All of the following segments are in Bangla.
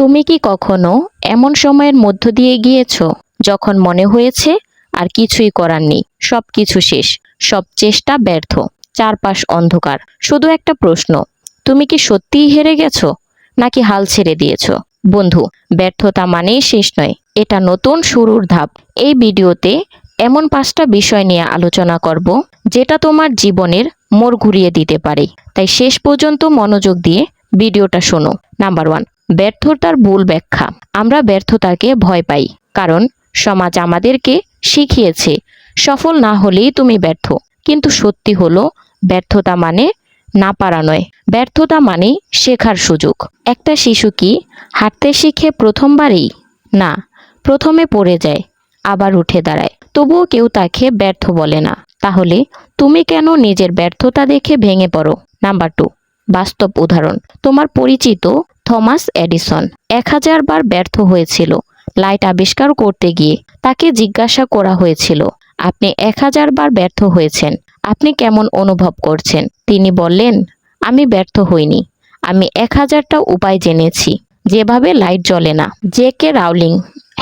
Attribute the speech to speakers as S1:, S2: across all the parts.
S1: তুমি কি কখনো এমন সময়ের মধ্য দিয়ে গিয়েছো যখন মনে হয়েছে আর কিছুই করার নেই সব কিছু শেষ, সব চেষ্টা ব্যর্থ, চারপাশ অন্ধকার? শুধু একটা প্রশ্ন, তুমি কি সত্যিই হেরে গেছো নাকি হাল ছেড়ে দিয়েছ? বন্ধু, ব্যর্থতা মানেই শেষ নয়, এটা নতুন শুরুর ধাপ। এই ভিডিওতে এমন পাঁচটা বিষয় নিয়ে আলোচনা করব যেটা তোমার জীবনের মোড় ঘুরিয়ে দিতে পারে। তাই শেষ পর্যন্ত মনোযোগ দিয়ে ভিডিওটা শোনো। নাম্বার ওয়ান ব্যর্থতার ভুল ব্যাখ্যা। আমরা ব্যর্থতাকে ভয় পাই, কারণ সমাজ আমাদেরকে শিখিয়েছে, সফল না হলেই তুমি ব্যর্থ। কিন্তু সত্যি হলো, ব্যর্থতা মানে না পারা নয়। ব্যর্থতা মানে শেখার সুযোগ। একটা শিশু কি হাঁটতে শিখে প্রথমবারেই? না, প্রথমে পড়ে যায়, আবার উঠে দাঁড়ায়। তবুও কেউ তাকে ব্যর্থ বলে না। তাহলে তুমি কেন নিজের ব্যর্থতা দেখে ভেঙে পড়ো? নাম্বার টু বাস্তব উদাহরণ। তোমার পরিচিত থমাস এডিসন এক হাজার বার ব্যর্থ হয়েছিল লাইট আবিষ্কার করতে গিয়ে। তাকে জিজ্ঞাসা করা হয়েছিল, আপনি এক হাজার বার ব্যর্থ হয়েছেন, আপনি কেমন অনুভব করছেন? তিনি বললেন, আমি ব্যর্থ হইনি। আমি এক হাজারটা উপায় জেনেছি, যেভাবে লাইট জ্বলে না। J K Rowling,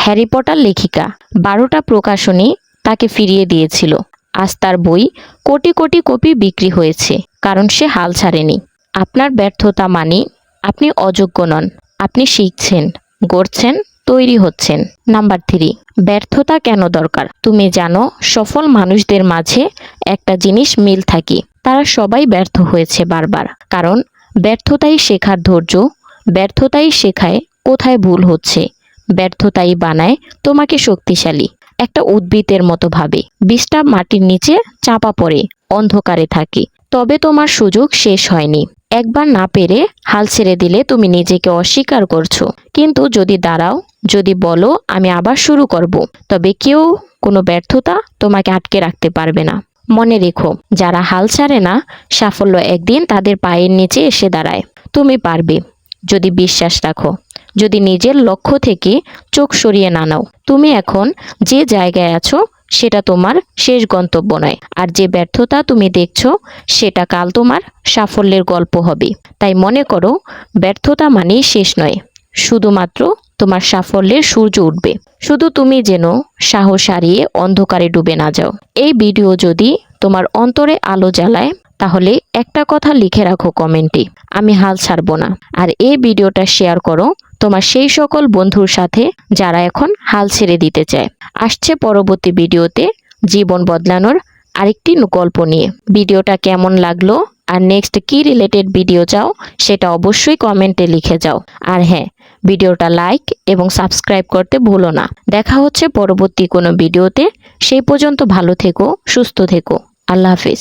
S1: Harry Potter লেখিকা বারোটা প্রকাশনী তাকে ফিরিয়ে দিয়েছিল। আজ তার বই কোটি কোটি কপি বিক্রি হয়েছে, কারণ সে হাল ছাড়েনি। আপনার ব্যর্থতা মানে আপনি অযোগ্য নন। আপনি শিখছেন, গড়ছেন, তৈরি হচ্ছেন। নাম্বার থ্রি, ব্যর্থতা কেন দরকার? তুমি জানো, সফল মানুষদের মাঝে একটা জিনিস মিল থাকে। তারা সবাই ব্যর্থ হয়েছে বারবার। কারণ, ব্যর্থতাই শেখার ধৈর্য, ব্যর্থতাই শেখায় কোথায় ভুল হচ্ছে। ব্যর্থতাই বানায় তোমাকে শক্তিশালী। একটা উদ্ভিদের মতো ভাবে। বীজটা মাটির নিচে চাপা পড়ে, অন্ধকারে থাকে। তবে তোমার সুযোগ শেষ হয়নি। একবার না পেরে হাল ছেড়ে দিলে তুমি নিজেকে অস্বীকার করছ। কিন্তু যদি দাঁড়াও, যদি বলো, আমি আবার শুরু করব। তবে কেউ কোনো ব্যর্থতা তোমাকে আটকে রাখতে পারবে না। মনে রেখো, যারা হাল ছাড়ে না, সাফল্য একদিন তাদের পায়ের নিচে এসে দাঁড়ায়। তুমি পারবে। যদি বিশ্বাস রাখো, যদি নিজের লক্ষ্য থেকে চোখ সরিয়ে না নাও, তুমি এখন যে জায়গায় আছো সেটা তোমার শেষ গন্তব্য নয়। আর যে ব্যর্থতা তুমি দেখছ, সেটা কাল তোমার সাফল্যের গল্প হবে। তাই মনে করো, ব্যর্থতা মানেই শেষ নয়। শুধুমাত্র তোমার সাফল্যের সূর্য উঠবে। শুধু তুমি যেন সাহস হারিয়ে অন্ধকারে ডুবে না যাও। এই ভিডিও যদি তোমার অন্তরে আলো জ্বালায়, তাহলে একটা কথা লিখে রাখো কমেন্টে। আমি হাল ছাড়বো না। আর এই ভিডিওটা শেয়ার করো তোমার সেই সকল বন্ধুর সাথে যারা এখন হাল ছেড়ে দিতে চায়। আসছে পরবর্তী ভিডিওতে জীবন বদলানোর আরেকটি গল্প নিয়ে। ভিডিওটা কেমন লাগল আর নেক্সট কি রিলেটেড ভিডিও চাও সেটা অবশ্যই কমেন্টে লিখে যাও। আর হ্যাঁ ভিডিওটা লাইক এবং সাবস্ক্রাইব করতে ভুলো না। দেখা হচ্ছে পরবর্তী কোনো ভিডিওতে। সেই পর্যন্ত ভালো থেকো, সুস্থ থেকো। আল্লাহ হাফিজ।